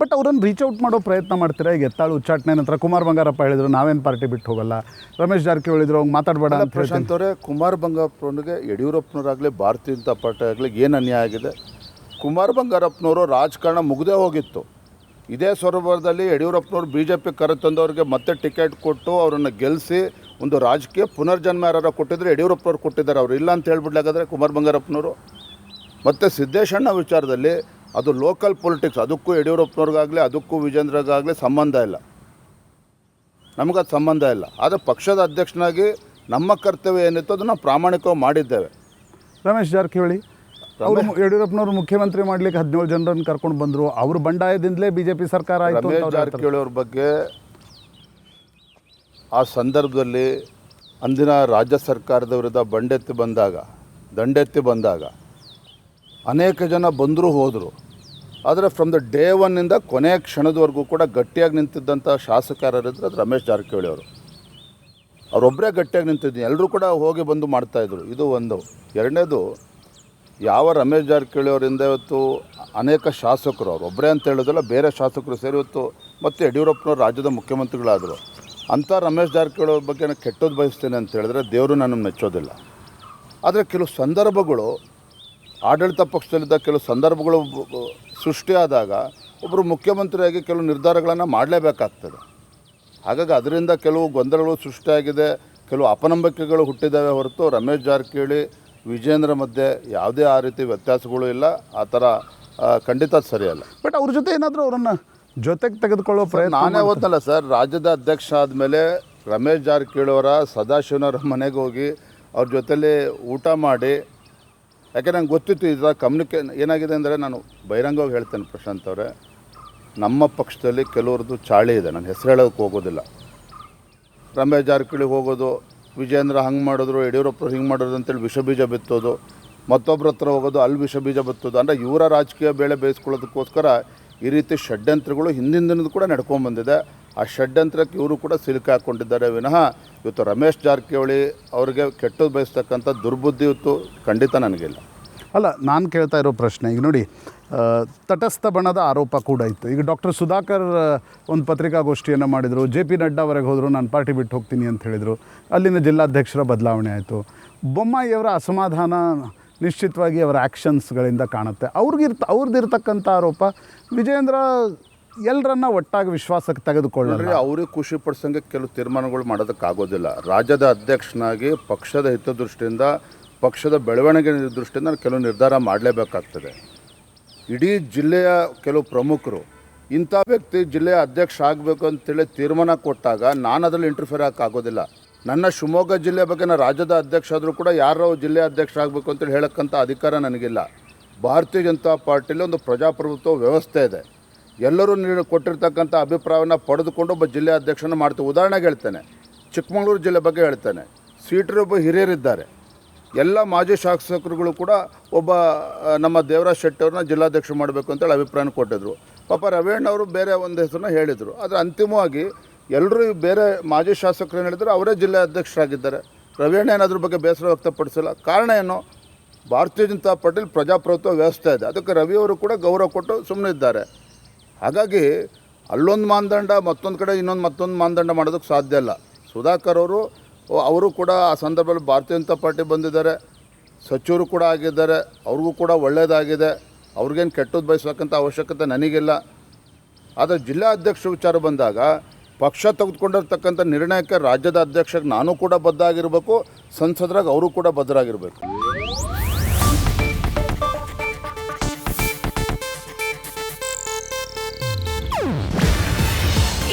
But ಅವರನ್ನು reach out ಮಾಡೋ ಪ್ರಯತ್ನ ಮಾಡ್ತೀರಾ? ಈಗ ಎತ್ತಾಳು ಉಚ್ಚಾಟನೆ ನಂತರ ಕುಮಾರ್ ಬಂಗಾರಪ್ಪ ಹೇಳಿದ್ರು ನಾವೇನು ಪಾರ್ಟಿ ಬಿಟ್ಟು ಹೋಗಲ್ಲ. ರಮೇಶ್ ಜಾರಕಿಹೊಳಿ ಹೇಳಿದ್ರು ಅವ್ನು ಮಾತಾಡಬೇಡ ಅಂತ ಪ್ರಶಾಂತ್ ಅವರೇ ಕುಮಾರ್ ಬಂಗಾರಪ್ಪನಿಗೆ ಯಡಿಯೂರಪ್ಪನವರಾಗಲಿ ಭಾರತೀಯ ಜನತಾ ಪಾರ್ಟಿ ಆಗಲಿ ಏನು ಅನ್ಯಾಯ ಆಗಿದೆ? ಕುಮಾರ್ ಬಂಗಾರಪ್ಪನವರು ರಾಜಕಾರಣ ಮುಗದೇ ಹೋಗಿತ್ತು. ಇದೇ ಸ್ವರೂಪದಲ್ಲಿ ಯಡಿಯೂರಪ್ಪನವರು ಬಿ ಜೆ ಪಿ ಕರೆತಂದವ್ರಿಗೆ ಮತ್ತೆ ಟಿಕೆಟ್ ಕೊಟ್ಟು ಅವರನ್ನು ಗೆಲ್ಲಿಸಿ ಒಂದು ರಾಜಕೀಯ ಪುನರ್ಜನ್ಮ ಯಾರು ಕೊಟ್ಟಿದ್ರೆ ಯಡಿಯೂರಪ್ಪನವ್ರು ಕೊಟ್ಟಿದ್ದಾರೆ. ಅವರು ಇಲ್ಲ ಅಂತ ಹೇಳ್ಬಿಡ್ಲಾಗಾದ್ರೆ ಕುಮಾರ್ ಬಂಗಾರಪ್ಪನವರು. ಮತ್ತು ಸಿದ್ದೇಶಣ್ಣ ವಿಚಾರದಲ್ಲಿ ಅದು ಲೋಕಲ್ ಪೊಲಿಟಿಕ್ಸ್ ಅದಕ್ಕೂ ಯಡಿಯೂರಪ್ಪನವ್ರಿಗಾಗಲಿ ಅದಕ್ಕೂ ವಿಜೇಂದ್ರಗಾಗಲಿ ಸಂಬಂಧ ಇಲ್ಲ. ನಮಗದು ಸಂಬಂಧ ಇಲ್ಲ. ಆದರೆ ಪಕ್ಷದ ಅಧ್ಯಕ್ಷನಾಗಿ ನಮ್ಮ ಕರ್ತವ್ಯ ಏನಿತ್ತು ಅದನ್ನು ಪ್ರಾಮಾಣಿಕವಾಗಿ ಮಾಡಿದ್ದೇವೆ. ರಮೇಶ್ ಜಾರಕಿಹೊಳಿ ಅವರು ಯಡಿಯೂರಪ್ಪನವರು ಮುಖ್ಯಮಂತ್ರಿ ಮಾಡ್ಲಿಕ್ಕೆ ಹದಿನೇಳು ಜನರನ್ನು ಕರ್ಕೊಂಡು ಬಂದರು. ಅವ್ರ ಬಂಡಾಯದಿಂದಲೇ ಬಿ ಜೆ ಪಿ ಸರ್ಕಾರ ಆಯಿತು ರಮೇಶ್ ಜಾರಕಿಹೊಳಿ ಅವ್ರ ಬಗ್ಗೆ ಆ ಸಂದರ್ಭದಲ್ಲಿ ಅಂದಿನ ರಾಜ್ಯ ಸರ್ಕಾರದ ವಿರುದ್ಧ ಬಂಡೆತ್ತಿ ಬಂದಾಗ ದಂಡೆತ್ತಿ ಬಂದಾಗ ಅನೇಕ ಜನ ಬಂದರೂ ಹೋದರು. ಆದರೆ ಫ್ರಮ್ ದ ಡೇ ಒನ್ನಿಂದ ಕೊನೆಯ ಕ್ಷಣದವರೆಗೂ ಕೂಡ ಗಟ್ಟಿಯಾಗಿ ನಿಂತಿದ್ದಂಥ ಶಾಸಕರಿದ್ದರೆ ಅದು ರಮೇಶ್ ಜಾರಕಿಹೊಳಿ ಅವರು. ಅವರೊಬ್ಬರೇ ಗಟ್ಟಿಯಾಗಿ ನಿಂತಿದ್ದೀನಿ ಎಲ್ಲರೂ ಕೂಡ ಹೋಗಿ ಬಂದು ಮಾಡ್ತಾಯಿದ್ರು ಇದು ಒಂದು. ಎರಡನೇದು, ಯಾವ ರಮೇಶ್ ಜಾರಕಿಹೊಳಿ ಅವರಿಂದ ಇವತ್ತು ಅನೇಕ ಶಾಸಕರು ಅವರು ಒಬ್ಬರೇ ಅಂತ ಹೇಳೋದಲ್ಲ, ಬೇರೆ ಶಾಸಕರು ಸೇರಿ ಇವತ್ತು ಮತ್ತು ಯಡಿಯೂರಪ್ಪನವರು ರಾಜ್ಯದ ಮುಖ್ಯಮಂತ್ರಿಗಳಾದರು. ಅಂಥ ರಮೇಶ್ ಜಾರಕಿಹೊಳಿ ಅವ್ರ ಬಗ್ಗೆ ನಾನು ಕೆಟ್ಟದ್ದು ಬಯಸ್ತೇನೆ ಅಂತ ಹೇಳಿದ್ರೆ ದೇವರು ನನ್ನನ್ನು ಮೆಚ್ಚೋದಿಲ್ಲ. ಆದರೆ ಕೆಲವು ಸಂದರ್ಭಗಳು ಆಡಳಿತ ಪಕ್ಷದಲ್ಲಿದ್ದ ಕೆಲವು ಸಂದರ್ಭಗಳು ಸೃಷ್ಟಿಯಾದಾಗ ಒಬ್ಬರು ಮುಖ್ಯಮಂತ್ರಿಯಾಗಿ ಕೆಲವು ನಿರ್ಧಾರಗಳನ್ನು ಮಾಡಲೇಬೇಕಾಗ್ತದೆ. ಹಾಗಾಗಿ ಅದರಿಂದ ಕೆಲವು ಗೊಂದಲಗಳು ಸೃಷ್ಟಿಯಾಗಿದೆ ಕೆಲವು ಅಪನಂಬಿಕೆಗಳು ಹುಟ್ಟಿದ್ದಾವೆ ಹೊರತು ರಮೇಶ್ ಜಾರಕಿಹೊಳಿ ವಿಜೇಂದ್ರ ಮಧ್ಯೆ ಯಾವುದೇ ಆ ರೀತಿ ವ್ಯತ್ಯಾಸಗಳು ಇಲ್ಲ. ಆ ಥರ ಖಂಡಿತ ಸರಿಯಲ್ಲ. ಬಟ್ ಅವ್ರ ಜೊತೆ ಏನಾದರೂ ಅವರನ್ನು ಜೊತೆಗೆ ತೆಗೆದುಕೊಳ್ಳೋ ಪ್ರಯತ್ನ ನಾನೇ ಓದಲ್ಲ ಸರ್ ರಾಜ್ಯದ ಅಧ್ಯಕ್ಷ ಆದಮೇಲೆ ರಮೇಶ್ ಜಾರಕಿಹೊಳಿ ಅವರ ಸದಾಶಿವನವರ ಮನೆಗೆ ಹೋಗಿ ಅವ್ರ ಜೊತೆಲಿ ಊಟ ಮಾಡಿ ಯಾಕೆ ನಂಗೆ ಗೊತ್ತಿತ್ತು ಇದರ ಕಮ್ಯುನಿಕೇ ಏನಾಗಿದೆ ಅಂದರೆ ನಾನು ಬಹಿರಂಗವಾಗಿ ಹೇಳ್ತೇನೆ ಪ್ರಶಾಂತ್ ಅವರೇ, ನಮ್ಮ ಪಕ್ಷದಲ್ಲಿ ಕೆಲವ್ರದ್ದು ಚಾಳಿ ಇದೆ, ನಾನು ಹೆಸರು ಹೇಳೋದಕ್ಕೆ ಹೋಗೋದಿಲ್ಲ. ರಮೇಶ್ ಜಾರಕಿಹೊಳಿ ಹೋಗೋದು ವಿಜೇಂದ್ರ ಹಂಗೆ ಮಾಡಿದ್ರು ಯಡಿಯೂರಪ್ಪರು ಹಿಂಗೆ ಮಾಡಿದ್ರು ಅಂತೇಳಿ ವಿಷ ಬೀಜ ಬಿತ್ತೋದು ಮತ್ತೊಬ್ಬರ ಹತ್ರ ಹೋಗೋದು ಅಲ್ಲಿ ವಿಷ ಬೀಜ ಬಿತ್ತೋದು, ಅಂದರೆ ಇವರ ರಾಜಕೀಯ ಬೇಳೆ ಬೇಯಿಸ್ಕೊಳ್ಳೋದಕ್ಕೋಸ್ಕರ ಈ ರೀತಿ ಷಡ್ಯಂತ್ರಗಳು ಹಿಂದಿನ ದಿನದ ಕೂಡ ನಡ್ಕೊಂಡ್ಬಂದಿದೆ ಆ ಷಡ್ಯಂತ್ರಕ್ಕೆ ಇವರು ಕೂಡ ಸಿಲುಕಿ ಹಾಕ್ಕೊಂಡಿದ್ದಾರೆ. ವಿನಃ ಇವತ್ತು ರಮೇಶ್ ಜಾರಕಿಹೊಳಿ ಅವರಿಗೆ ಕೆಟ್ಟದ್ದು ಬಯಸ್ತಕ್ಕಂಥ ದುರ್ಬುದ್ಧಿ ಇವತ್ತು ಖಂಡಿತ ನನಗಿಲ್ಲ. ಅಲ್ಲ, ನಾನು ಕೇಳ್ತಾ ಇರೋ ಪ್ರಶ್ನೆ, ಈಗ ನೋಡಿ ತಟಸ್ಥ ಬಣದ ಆರೋಪ ಕೂಡ ಇತ್ತು. ಈಗ ಡಾಕ್ಟರ್ ಸುಧಾಕರ್ ಒಂದು ಪತ್ರಿಕಾಗೋಷ್ಠಿಯನ್ನು ಮಾಡಿದರು, ಜೆ ಪಿ ನಡ್ಡಾವರೆಗೆ ಹೋದರು, ನಾನು ಪಾರ್ಟಿ ಬಿಟ್ಟು ಹೋಗ್ತೀನಿ ಅಂತ ಹೇಳಿದರು. ಅಲ್ಲಿನ ಜಿಲ್ಲಾಧ್ಯಕ್ಷರ ಬದಲಾವಣೆ ಆಯಿತು. ಬೊಮ್ಮಾಯಿಯವರ ಅಸಮಾಧಾನ ನಿಶ್ಚಿತವಾಗಿ ಅವರ ಆ್ಯಕ್ಷನ್ಸ್ಗಳಿಂದ ಕಾಣುತ್ತೆ. ಅವ್ರಿಗಿರ್ತ ಅವ್ರದ್ದಿರ್ತಕ್ಕಂಥ ಆರೋಪ ವಿಜೇಂದ್ರ ಎಲ್ಲರನ್ನ ಒಟ್ಟಾಗಿ ವಿಶ್ವಾಸಕ್ಕೆ ತೆಗೆದುಕೊಳ್ಳಿ ಅವರು ಅವ್ರಿಗೆ ಖುಷಿ ಪಡಿಸಂಗೆ ಕೆಲವು ತೀರ್ಮಾನಗಳು ಮಾಡೋದಕ್ಕಾಗೋದಿಲ್ಲ. ರಾಜ್ಯದ ಅಧ್ಯಕ್ಷನಾಗಿ ಪಕ್ಷದ ಹಿತದೃಷ್ಟಿಯಿಂದ, ಪಕ್ಷದ ಬೆಳವಣಿಗೆ ದೃಷ್ಟಿಯಿಂದ ಕೆಲವು ನಿರ್ಧಾರ ಮಾಡಲೇಬೇಕಾಗ್ತದೆ. ಇಡೀ ಜಿಲ್ಲೆಯ ಕೆಲವು ಪ್ರಮುಖರು, ಇಂಥ ವ್ಯಕ್ತಿ ಜಿಲ್ಲೆಯ ಅಧ್ಯಕ್ಷ ಆಗಬೇಕು ಅಂತೇಳಿ ತೀರ್ಮಾನ ಕೊಟ್ಟಾಗ ನಾನು ಅದರಲ್ಲಿ ಇಂಟರ್ಫಿಯರ್ ಹಾಕೋದಿಲ್ಲ ನನ್ನ ಶಿವಮೊಗ್ಗ ಜಿಲ್ಲೆ ಬಗ್ಗೆ ನಾನು ರಾಜ್ಯದ ಅಧ್ಯಕ್ಷ ಆದರೂ ಕೂಡ ಯಾರೋ ಜಿಲ್ಲೆ ಅಧ್ಯಕ್ಷ ಆಗಬೇಕು ಅಂತೇಳಿ ಹೇಳಕ್ಕಂಥ ಅಧಿಕಾರ ನನಗಿಲ್ಲ. ಭಾರತೀಯ ಜನತಾ ಪಾರ್ಟಿಯಲ್ಲಿ ಒಂದು ಪ್ರಜಾಪ್ರಭುತ್ವ ವ್ಯವಸ್ಥೆ ಇದೆ. ಎಲ್ಲರೂ ನೀಡಿ ಕೊಟ್ಟಿರ್ತಕ್ಕಂಥ ಅಭಿಪ್ರಾಯವನ್ನು ಪಡೆದುಕೊಂಡು ಒಬ್ಬ ಜಿಲ್ಲೆ ಅಧ್ಯಕ್ಷನ ಮಾಡ್ತೀವಿ. ಉದಾಹರಣೆಗೆ ಹೇಳ್ತೇನೆ, ಚಿಕ್ಕಮಗಳೂರು ಜಿಲ್ಲೆ ಬಗ್ಗೆ ಹೇಳ್ತೇನೆ. ಸೀಟರ್ ಒಬ್ಬ ಹಿರಿಯರಿದ್ದಾರೆ. ಎಲ್ಲ ಮಾಜಿ ಶಾಸಕರುಗಳು ಕೂಡ ಒಬ್ಬ ನಮ್ಮ ದೇವರಾಜ್ ಶೆಟ್ಟಿ ಅವ್ರನ್ನ ಜಿಲ್ಲಾಧ್ಯಕ್ಷ ಮಾಡಬೇಕು ಅಂತೇಳಿ ಅಭಿಪ್ರಾಯ ಕೊಟ್ಟಿದ್ರು. ಪಾಪ ರವೇಣ್ಣ ಅವರು ಬೇರೆ ಒಂದು ಹೆಸರನ್ನ ಹೇಳಿದರು. ಆದರೆ ಅಂತಿಮವಾಗಿ ಎಲ್ಲರೂ ಬೇರೆ ಮಾಜಿ ಶಾಸಕರು ಏನು ಹೇಳಿದ್ರು, ಅವರೇ ಜಿಲ್ಲೆ ಅಧ್ಯಕ್ಷರಾಗಿದ್ದಾರೆ. ರವೀಣ್ ಏನು ಅದ್ರ ಬಗ್ಗೆ ಬೇಸರ ವ್ಯಕ್ತಪಡಿಸಿಲ್ಲ. ಕಾರಣ ಏನು? ಭಾರತೀಯ ಜನತಾ ಪಾರ್ಟಿಲಿ ಪ್ರಜಾಪ್ರಭುತ್ವ ವ್ಯವಸ್ಥೆ ಇದೆ. ಅದಕ್ಕೆ ರವಿಯವರು ಕೂಡ ಗೌರವ ಕೊಟ್ಟು ಸುಮ್ಮನೆ ಇದ್ದಾರೆ ಹಾಗಾಗಿ ಅಲ್ಲೊಂದು ಮಾನದಂಡ, ಮತ್ತೊಂದು ಕಡೆ ಇನ್ನೊಂದು ಮತ್ತೊಂದು ಮಾನದಂಡ ಮಾಡೋದಕ್ಕೆ ಸಾಧ್ಯ ಇಲ್ಲ. ಸುಧಾಕರ್ ಅವರು ಅವರು ಕೂಡ ಆ ಸಂದರ್ಭದಲ್ಲಿ ಭಾರತೀಯ ಜನತಾ ಪಾರ್ಟಿ ಬಂದಿದ್ದಾರೆ. ಸಚಿವರು ಕೂಡ ಆಗಿದ್ದಾರೆ. ಅವ್ರಿಗೂ ಕೂಡ ಒಳ್ಳೆಯದಾಗಿದೆ ಅವ್ರಿಗೇನು ಕೆಟ್ಟದ್ದು ಬಯಸಬೇಕಂತ ಅವಶ್ಯಕತೆ ನನಗಿಲ್ಲ. ಆದರೆ ಜಿಲ್ಲಾ ಅಧ್ಯಕ್ಷ ವಿಚಾರ ಬಂದಾಗ, ಪಕ್ಷ ತೆಗೆದುಕೊಂಡಿರ್ತಕ್ಕಂಥ ನಿರ್ಣಯಕ್ಕೆ ರಾಜ್ಯದ ಅಧ್ಯಕ್ಷಕ್ಕೆ ನಾನು ಕೂಡ ಬದ್ಧ ಆಗಿರಬೇಕು, ಸಂಸದರಾಗ ಅವರು ಕೂಡ ಬದ್ಧರಾಗಿರಬೇಕು.